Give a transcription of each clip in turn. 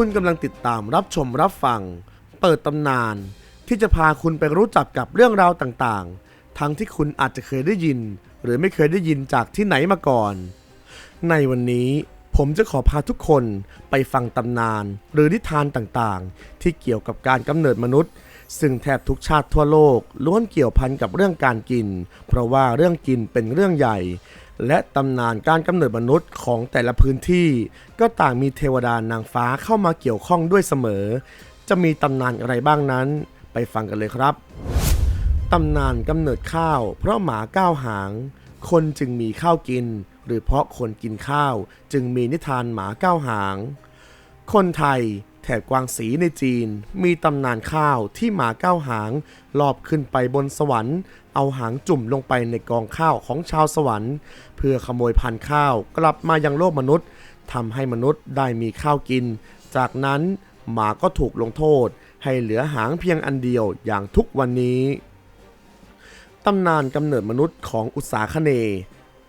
คุณกำลังติดตามรับชมรับฟัง เปิดตำนาน ที่จะพาคุณไปรู้จักกับเรื่องราวต่างๆ ทั้งที่คุณอาจจะเคยได้ยิน หรือไม่เคยได้ยินจากที่ไหนมาก่อน ในวันนี้ผมจะขอพาทุกคนไปฟังตำนาน หรือนิทานต่างๆ ที่เกี่ยวกับการกำเนิดมนุษย์ ซึ่งแทบทุกชาติทั่วโลกล้วนเกี่ยวพันกับเรื่องการกิน เพราะว่าเรื่องกินเป็นเรื่องใหญ่ และตำนานการกำเนิดมนุษย์ของแต่ละพื้นที่ ก็ต่างมีเทวดานางฟ้าเข้ามาเกี่ยวข้องด้วยเสมอ จะมีตำนานอะไรบ้างนั้น ไปฟังกันเลยครับ ตำนานกำเนิดข้าว เพราะหมาก้าวหาง คนจึงมีข้าวกิน หรือเพราะคนกินข้าว จึงมีนิทานหมาก้าวหาง คนไทย แถบกวางสีในจีน มีตำนานข้าวที่หมาก้าวหางลอบขึ้นไปบนสวรรค์ เอาหางจุ่มลงไปในกองข้าวของชาวสวรรค์ เพื่อขโมยพันธุ์ข้าวกลับมายังโลกมนุษย์ทำให้มนุษย์ได้มีข้าวกิน จากนั้นหมาก็ถูกลงโทษ ให้เหลือหางเพียงอันเดียวอย่างทุกวันนี้ตำนานกำเนิดมนุษย์ของอุตสาคเน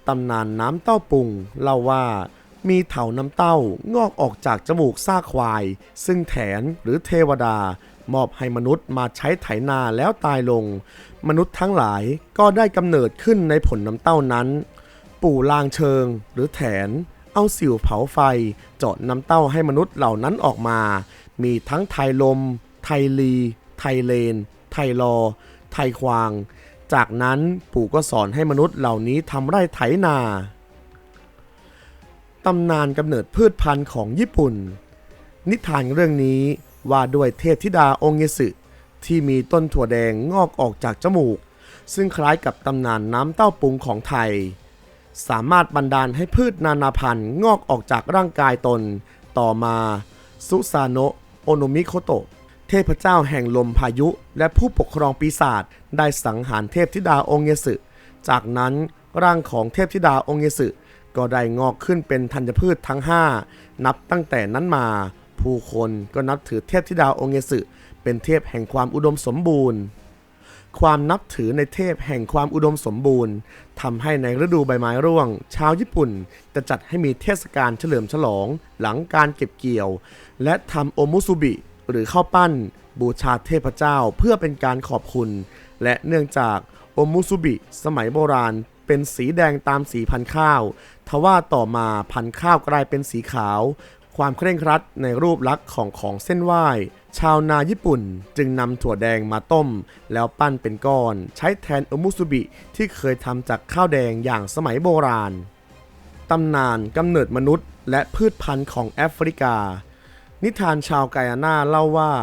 ตำนานน้ำเต้าปุงเล่าว่า มีเถาน้ำเต้างอกออกจากจมูกซากควาย ซึ่งแถนหรือเทวดามอบให้มนุษย์มาใช้ไถนาแล้วตายลง มนุษย์ทั้งหลายก็ได้กำเนิดขึ้นในผลน้ำเต้านั้น ปู่ลางเชิงหรือแถน เอาสิวเผาไฟ เจาะน้ำเต้าให้มนุษย์เหล่านั้นออกมา มีทั้งไทยลม ไทยลี ไทยเลน ไทยลอ ไทยควาง จากนั้นปู่ก็สอนให้มนุษย์เหล่านี้ทำไร่ไถนา ตำนานกำเนิดพืชพันธุ์ของญี่ปุ่น นิทานเรื่องนี้ว่าด้วยเทพธิดาองค์เยสึที่มีต้นถั่วแดงงอกออกจากจมูก ซึ่งคล้ายกับตำนานน้ำเต้าปุงของไทย สามารถบันดาลให้พืชนานาพันธุ์งอกออกจากร่างกายตน ต่อมาซุซาโนะโอโนมิโคโตะเทพเจ้าแห่งลมพายุ และผู้ปกครองปีศาจได้สังหารเทพธิดาองค์เยสึจากนั้นร่างของเทพธิดาองค์เยสึ ก็ได้งอกขึ้นเป็นธัญพืชทั้ง 5 นับตั้งแต่นั้นมา ผู้คนก็นับถือเทพธิดาองเยสึเป็นเทพแห่งความอุดมสมบูรณ์ ความนับถือในเทพแห่งความอุดมสมบูรณ์ทำให้ในฤดูใบไม้ร่วง ชาวญี่ปุ่นจะจัดให้มีเทศกาลเฉลิมฉลอง หลังการเก็บเกี่ยว และทำโอมุสุบิ หรือข้าวปั้น บูชาเทพเจ้าเพื่อเป็นการขอบคุณ และเนื่องจากโอมุสุบิ สมัยโบราณ เป็นสีแดงตามสีพันธุ์ข้าว ทว่าต่อมาพันธุ์ข้าวกลายเป็นสีขาว ความเคร่งครัดในรูปลักษณ์ของของเส้นไหว้ ชาวนาญี่ปุ่นจึงนำถั่วแดงมาต้ม แล้วปั้นเป็นก้อน ใช้แทนโอมุสุบิที่เคยทำจากข้าวแดงอย่างสมัยโบราณ ตำนานกำเนิดมนุษย์ และพืชพันธุ์ของแอฟริกา นิทานชาวไกอาน่าเล่าว่า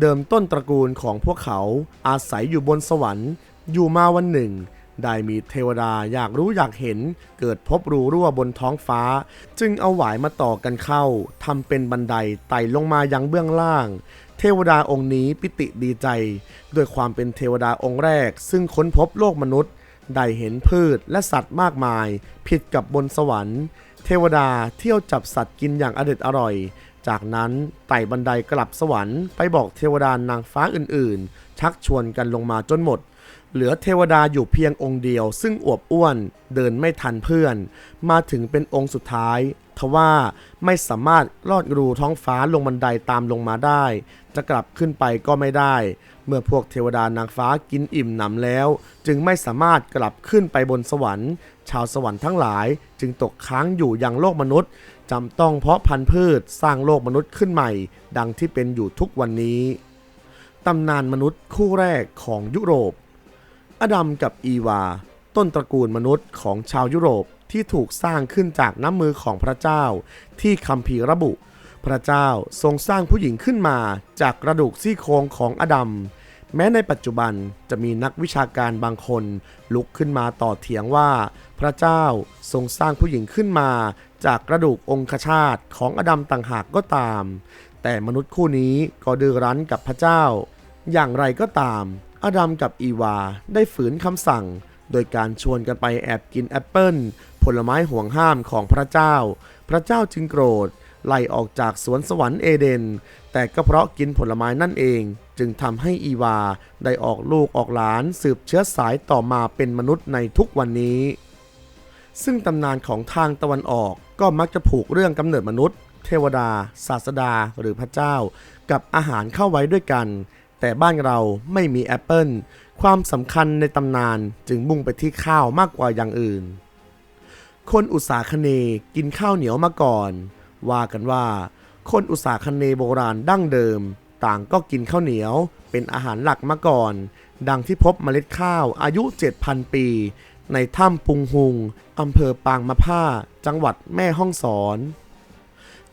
เดิมต้นตระกูลของพวกเขาอาศัยอยู่บนสวรรค์ อยู่มาวันหนึ่ง ได้มีเทวดาอยากรู้อยากเห็นเกิดพบรูรั่วบนท้องฟ้า จึงเอาหวายมาต่อกันเข้าทำเป็นบันไดไต่ลงมายังเบื้องล่าง เทวดาองค์นี้ปิติดีใจ ด้วยความเป็นเทวดาองค์แรก ซึ่งค้นพบโลกมนุษย์ ได้เห็นพืชและสัตว์มากมาย ผิดกับบนสวรรค์ เทวดาเที่ยวจับสัตว์กินอย่างอเด็ดอร่อย จากนั้นไต่บันไดกลับสวรรค์ไปบอกเทวดานางฟ้าอื่นๆ ชักชวนกันลงมาจนหมด เหลือเทวดาอยู่เพียงองค์เดียว ซึ่งอวบอ้วนเดินไม่ทันเพื่อน มาถึงเป็นองค์สุดท้าย ทว่าไม่สามารถลอดรูท้องฟ้าลงบันไดตามลงมาได้ จะกลับขึ้นไปก็ไม่ได้ เมื่อพวกเทวดานางฟ้ากินอิ่มหนำแล้ว จึงไม่สามารถกลับขึ้นไปบนสวรรค์ ชาวสวรรค์ทั้งหลายจึงตกค้างอยู่ยังโลกมนุษย์จำต้องเพาะพันธุ์พืชสร้างโลกมนุษย์ขึ้นใหม่ ดังที่เป็นอยู่ทุกวันนี้ตำนานมนุษย์คู่แรกของยุโรป อดัมกับอีวา ต้นตระกูลมนุษย์ของชาวยุโรปที่ถูกสร้างขึ้นจากน้ำมือของพระเจ้า ที่คัมภีร์ระบุ พระเจ้าทรงสร้างผู้หญิงขึ้นมาจากกระดูกซี่โครงของอดัมแม้ในปัจจุบันจะมีนักวิชาการบางคนลุกขึ้นมาต่อเถียงว่า พระเจ้าทรงสร้างผู้หญิงขึ้นมา จากกระดูกองคชาตของอดัมต่างหากก็ตาม แต่มนุษย์คู่นี้ก็ดื้อรั้นกับพระเจ้า อย่างไรก็ตาม อาดัมกับอีวาได้ฝืนคำสั่ง โดยการชวนกันไปแอบกินแอปเปิลผลไม้ห่วงห้ามของพระเจ้า พระเจ้าจึงโกรธ ไล่ออกจากสวนสวรรค์เอเดน แต่ก็เพราะกินผลไม้นั่นเอง จึงทำให้อีวาได้ออกลูกออกหลานสืบเชื้อสายต่อมาเป็นมนุษย์ในทุกวันนี้ ซึ่งตำนานของทางตะวันออกก็มักจะผูกเรื่องกำเนิดมนุษย์ เทวดา ศาสดา หรือพระเจ้า กับอาหารเข้าไว้ด้วยกัน แต่บ้านเราไม่มีแอปเปิลความสำคัญในตำนานจึงมุ่งไปที่ข้าวมากกว่าอย่างอื่น คนอุตสาคเนกินข้าวเหนียวมาก่อน ว่ากันว่า คนอุตสาคเนย์โบราณดั้งเดิม ต่างก็กินข้าวเหนียวเป็นอาหารหลักมาก่อน ดังที่พบเมล็ดข้าวอายุ 7,000 ปี ในถ้ำปุงหุงอำเภอปางมะผ้า จังหวัดแม่ฮ่องสอน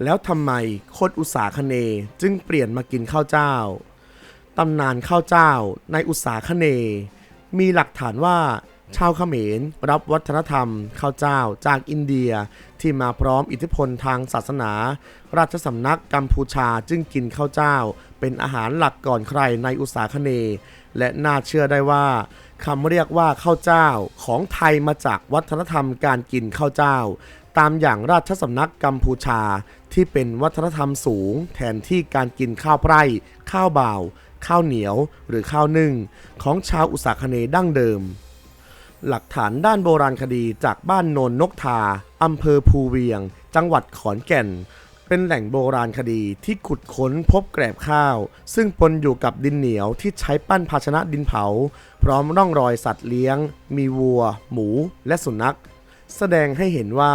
แล้วทำไมคนอุตสาคเนย์จึงเปลี่ยนมากินข้าวเจ้า ตำนานข้าวเจ้าในอุตสาคเนย์มีหลักฐานว่าชาวเขมรรับวัฒนธรรมข้าวเจ้าจากอินเดียที่มาพร้อมอิทธิพลทางศาสนา ราชสำนักกัมพูชาจึงกินข้าวเจ้า เป็นอาหารหลักก่อนใครในอุตสาคเนย์และน่าเชื่อได้ว่าคำเรียกว่าข้าวเจ้าของไทยมาจากวัฒนธรรมการกินข้าวเจ้า ตามอย่างราชสำนักกัมพูชาที่เป็นวัฒนธรรมสูง แทนที่การกินข้าวไพร่ข้าวเบ่า ข้าวเหนียวหรือข้าวนึ่ง ของชาวอุตสาคเนดั้งเดิม หลักฐานด้านโบราณคดีจากบ้านโนนนกทาอำเภอภูเวียง จังหวัดขอนแก่น เป็นแหล่งโบราณคดีที่ขุดค้นพบแกลบข้าว ซึ่งปนอยู่กับดินเหนียวที่ใช้ปั้นภาชนะดินเผา พร้อมร่องรอยสัตว์เลี้ยง มีวัว หมู และสุนัข แสดงให้เห็นว่า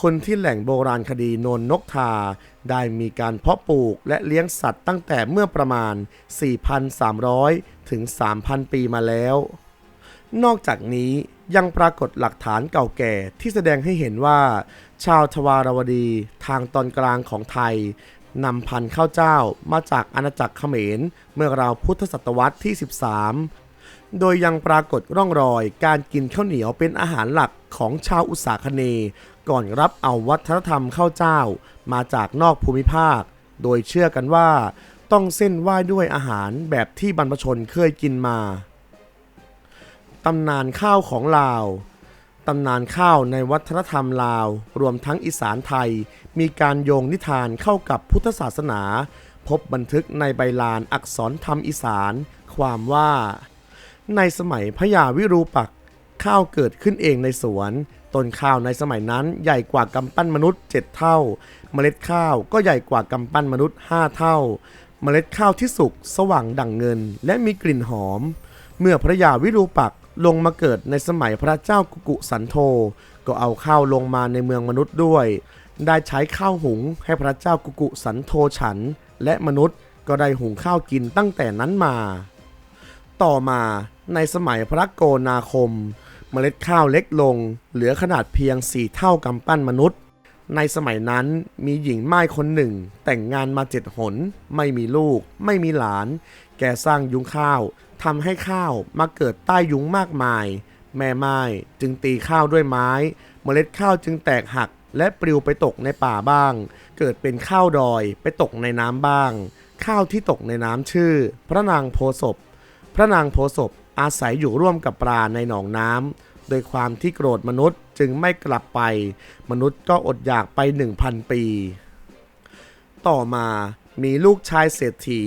คนที่แหล่งโบราณคดีโนนนกทา ได้มีการเพาะปลูกและเลี้ยงสัตว์ตั้งแต่เมื่อประมาณ 4,300 ถึง 3,000 ปีมาแล้ว นอกจากนี้ยังปรากฏหลักฐานเก่าแก่ที่แสดงให้เห็นว่า ชาวทวารวดีทางตอนกลางของไทยนำพันธุ์ข้าวเจ้ามาจากอาณาจักรเขมร เมื่อราวพุทธศตวรรษที่ 13 โดยยังปรากฏร่องรอยการกินข้าวเหนียวเป็นอาหารหลักของชาวอุตสาคเนย ก่อนรับเอาวัฒนธรรมข้าวเจ้ามาจากนอกภูมิภาค โดยเชื่อกันว่า ต้องเส้นไหว้ด้วยอาหารแบบที่บรรพชนเคยกินมาตำนานข้าวของลาวตำนานข้าวในวัฒนธรรมลาว รวมทั้งอีสานไทย มีการโยงนิทานเข้ากับพุทธศาสนา พบบันทึกในใบลานอักษรธรรมอีสาน ความว่า ในสมัยพระยาวิรูปักษ์ ข้าวเกิดขึ้นเองในสวน ต้นข้าวในสมัยนั้นใหญ่กว่ากำปั้นมนุษย์ 7 เท่า เมล็ดข้าวก็ใหญ่กว่ากำปั้นมนุษย์ 5 เท่า เมล็ดข้าวที่สุกสว่างดั่งเงิน และมีกลิ่นหอม เมื่อพระยาวิรูปักลงมาเกิดในสมัยพระเจ้ากุกุสันโธก็เอาข้าวลงมาในเมืองมนุษย์ด้วย ได้ใช้ข้าวหุงให้พระเจ้ากุกุสันโธฉัน และมนุษย์ก็ได้หุงข้าวกินตั้งแต่นั้นมา ต่อมา ในสมัยพระโกนาคม เมล็ดข้าวเล็กลง เหลือขนาดเพียงสี่เท่ากำปั้นมนุษย์ ในสมัยนั้นมีหญิงไม้คนหนึ่ง แต่งงานมาเจ็ดหน ไม่มีลูก ไม่มีหลาน แกสร้างยุงข้าวทำให้ข้าวมาเกิดใต้ยุงมากมาย แม่ไม้จึงตีข้าวด้วยไม้ เมล็ดข้าวจึงแตกหักและปลิวไปตกในป่าบ้าง เกิดเป็นข้าวดอยไปตกในน้ำบ้าง ข้าวที่ตกในน้ำชื่อ พระนางโพศพ พระนางโพศพ อาศัยอยู่ร่วมกับปลาในหนองน้ำโดยความที่โกรธมนุษย์จึงไม่กลับไป มนุษย์ก็อดอยากไป 1,000 ปี ต่อมามีลูกชายเศรษฐี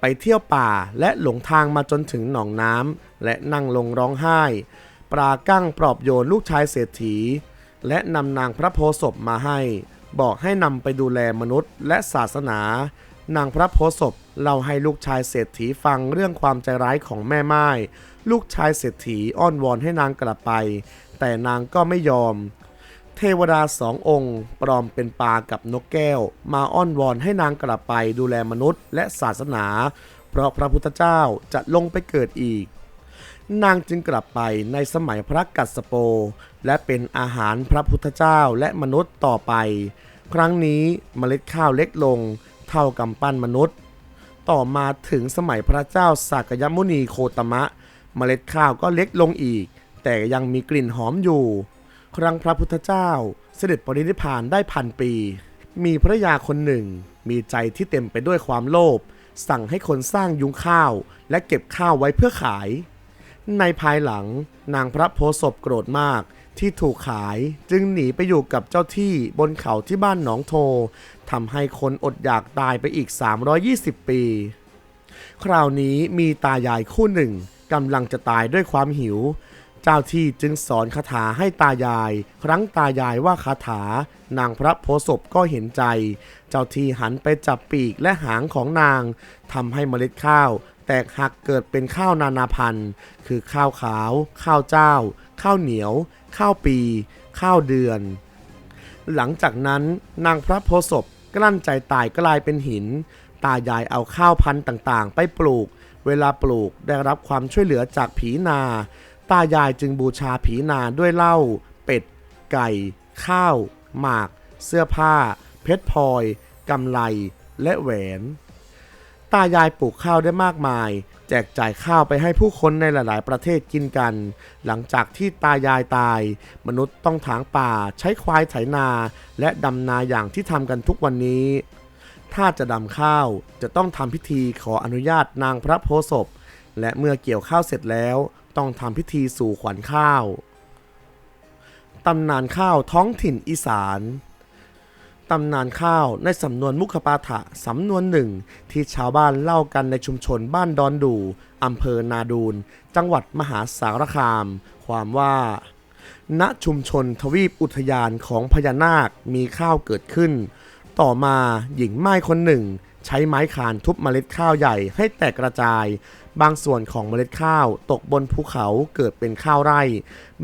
ไปเที่ยวป่าและหลงทางมาจนถึงหนองน้ำและนั่งลงร้องไห้ ปลากั้งปลอบโยนลูกชายเศรษฐี และนำนางพระโพศพมาให้ บอกให้นำไปดูแลมนุษย์และศาสนา นางพระโพศพ เล่าให้ลูกชายเศรษฐีฟังเรื่องความใจร้ายของแม่ไม้ลูกชายเศรษฐีอ้อนวอนให้นางกลับไป แต่นางก็ไม่ยอม เทวดาสององค์ ปลอมเป็นปลากับนกแก้ว มาอ้อนวอนให้นางกลับไปดูแลมนุษย์และศาสนา เพราะพระพุทธเจ้าจะลงไปเกิดอีก นางจึงกลับไปในสมัยพระกัสสโป และเป็นอาหารพระพุทธเจ้าและมนุษย์ต่อไป ครั้งนี้เมล็ดข้าวเล็กลง เท่ากำปั้นมนุษย์ ต่อมาถึงสมัยพระเจ้าสากยมุนีโคตมะ เมล็ดข้าวก็เล็กลงอีก แต่ยังมีกลิ่นหอมอยู่ ครั้งพระพุทธเจ้า เสด็จปรินิพพานได้พันปี มีพระยาคนหนึ่ง มีใจที่เต็มไปด้วยความโลภสั่งให้คนสร้างยุ้งข้าว และเก็บข้าวไว้เพื่อขาย ในภายหลังนางพระโพศพโกรธมาก ที่ถูกขายจึงหนีไปอยู่กับเจ้าที่บนเขาที่บ้านหนองโททำให้คนอดอยากตายไปอีก 320 ปี คราวนี้มีตายายคู่หนึ่งกำลังจะตายด้วยความหิว เจ้าที่จึงสอนคาถาให้ตายาย ครั้งตายายว่าคาถานางพระโพศพก็เห็นใจ เจ้าที่หันไปจับปีกและหางของนางทำให้เมล็ดข้าว แตกหักเกิดเป็นข้าวนานาพันธุ์ คือข้าวขาว ข้าวเจ้า ข้าวเหนียว ข้าวปี ข้าวเดือน หลังจากนั้นนางพระโพศพกลั้นใจตายกลายเป็นหิน ตายายเอาข้าวพันธุ์ต่างๆ ไปปลูก เวลาปลูกได้รับความช่วยเหลือจากผีนา ตายายจึงบูชาผีนาด้วยเหล้าเป็ด ไก่ ข้าว หมาก เสื้อผ้า เพชรพลอยกำไลและแหวน ตายายปลูกข้าวได้มากมาย แจกจ่ายข้าวไปให้ผู้คนในหลายๆ ประเทศกินกัน หลังจากที่ตายายตาย มนุษย์ต้องถางป่า ใช้ควายไถนา และดำนาอย่างที่ทำกันทุกวันนี้ ถ้าจะดำข้าวจะต้องทำพิธีขออนุญาตนางพระโพศพ และเมื่อเกี่ยวข้าวเสร็จแล้ว ต้องทำพิธีสู่ขวัญข้าวตำนานข้าวท้องถิ่นอีสาน ตำนานข้าวในสำนวนมุขปาฐะสำนวนหนึ่ง ที่ชาวบ้านเล่ากันในชุมชนบ้านดอนดูอำเภอนาดูน จังหวัดมหาสารคาม ความว่า ณชุมชนทวีปอุทยานของพญานาคมีข้าวเกิดขึ้น ต่อมาหญิงไม้คนหนึ่ง ใช้ไม้คานทุบเมล็ดข้าวใหญ่ให้แตกกระจาย บางส่วนของเมล็ดข้าวตกบนภูเขาเกิดเป็นข้าวไร่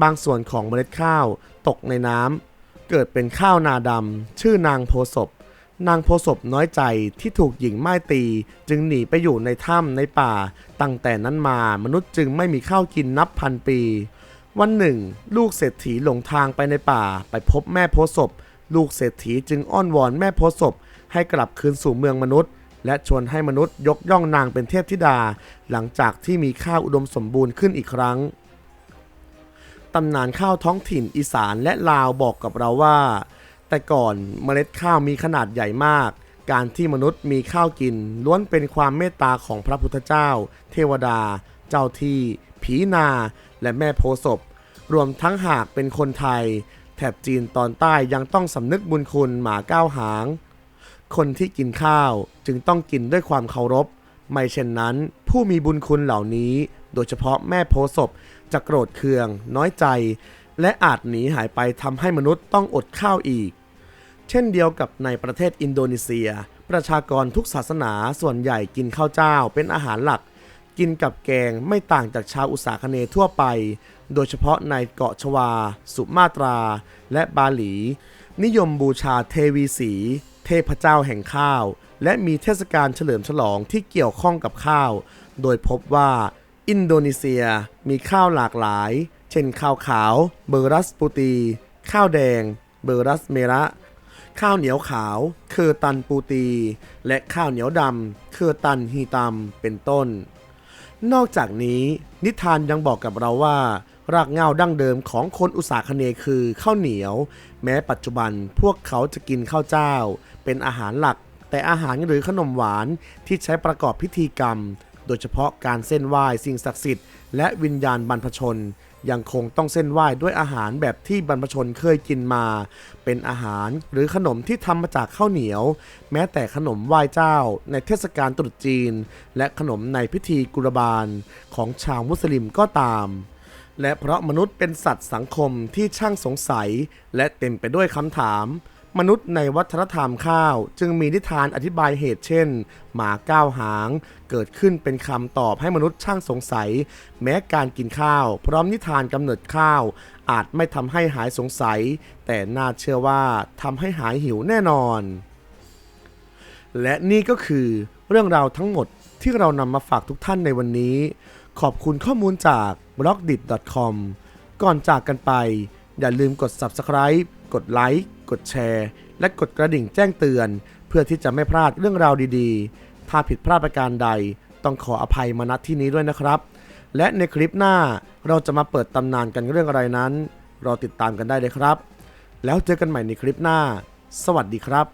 บางส่วนของเมล็ดข้าวตกในน้ำ เกิดเป็นข้าวนาดำชื่อนางโพศพนางโพศพน้อยใจที่ถูกหญิงไม้ตี จึงหนีไปอยู่ในถ้ำในป่า ตั้งแต่นั้นมามนุษย์จึงไม่มีข้าวกินนับพันปี วันหนึ่ง ลูกเศรษฐีหลงทางไปในป่า ไปพบแม่โพศพลูกเศรษฐีจึงอ้อนวอนแม่โพศพให้กลับคืนสู่เมืองมนุษย์ และชวนให้มนุษย์ยกย่องนางเป็นเทพธิดา หลังจากที่มีข้าวอุดมสมบูรณ์ขึ้นอีกครั้ง ตำนานข้าวท้องถิ่นอีสานและลาวบอกกับเราว่า แต่ก่อนเมล็ดข้าวมีขนาดใหญ่มาก การที่มนุษย์มีข้าวกิน ล้วนเป็นความเมตตาของพระพุทธเจ้า เทวดา เจ้าที่ ผีนา และแม่โพศพ รวมทั้งหากเป็นคนไทย แถบจีนตอนใต้ยังต้องสำนึกบุญคุณหมาก้าวหาง คนที่กินข้าวจึงต้องกินด้วยความเคารพ ไม่เช่นนั้น ผู้มีบุญคุณเหล่านี้ โดยเฉพาะแม่โพศพจะโกรธเคือง น้อยใจ และอาจหนีหายไปทำให้มนุษย์ต้องอดข้าวอีก เช่นเดียวกับในประเทศอินโดนีเซีย ประชากรทุกศาสนาส่วนใหญ่กินข้าวเจ้าเป็นอาหารหลัก กินกับแกงไม่ต่างจากชาวอุษาคเนทั่วไป โดยเฉพาะในเกาะชวา สุมาตรา และบาหลี นิยมบูชาเทวีสี เทพเจ้าแห่งข้าว และมีเทศกาลเฉลิมฉลองที่เกี่ยวข้องกับข้าว โดยพบว่า อินโดนีเซียมีข้าวหลากหลาย เช่นข้าวขาว เบอรัสปูตี ข้าวแดง เบอรัสเมระ ข้าวเหนียวขาว เคอตันปูตี และข้าวเหนียวดำ เคอตันฮีตัม เป็นต้น นอกจากนี้นิทานยังบอกกับเราว่า รากเหง้าดั้งเดิมของคนอุษาคเนคือข้าวเหนียว แม้ปัจจุบันพวกเขาจะกินข้าวเจ้า เป็นอาหารหลักแต่อาหารหรือขนมหวานที่ใช้ประกอบพิธีกรรม โดยเฉพาะการเส้นไหว้สิ่งศักดิ์สิทธิ์และวิญญาณบรรพชน ยังคงต้องเส้นไหว้ด้วยอาหารแบบที่บรรพชนเคยกินมา เป็นอาหารหรือขนมที่ทำมาจากข้าวเหนียว แม้แต่ขนมไหว้เจ้า ในเทศกาลตรุษจีน และขนมในพิธีกุรบานของชาวมุสลิมก็ตามและเพราะมนุษย์เป็นสัตว์สังคมที่ช่างสงสัย และเต็มไปด้วยคำถาม มนุษย์ในวัฒนธรรมข้าว จึงมีนิทานอธิบายเหตุเช่น หมาก้าวหาง เกิดขึ้นเป็นคำตอบให้มนุษย์ช่างสงสัย แม้การกินข้าว พร้อมนิทานกำเนิดข้าว อาจไม่ทำให้หายสงสัย แต่น่าเชื่อว่าทำให้หายหิวแน่นอน และนี่ก็คือเรื่องราวทั้งหมดที่เรานำมาฝากทุกท่านในวันนี้ ขอบคุณข้อมูลจาก b l o g d i t c o m ก่อนจากกันไป อย่าลืมกด Subscribe กดไลค์กดแชร์ และกดกระดิ่งแจ้งเตือน เพื่อที่จะไม่พลาดเรื่องราวดีๆ ถ้าผิดพลาดประการใด ต้องขออภัยมาณที่นี้ด้วยนะครับ และในคลิปหน้าเราจะมาเปิดตำนานกันเรื่องอะไรนั้น รอติดตามกันได้เลยครับ แล้วเจอกันใหม่ในคลิปหน้า สวัสดีครับ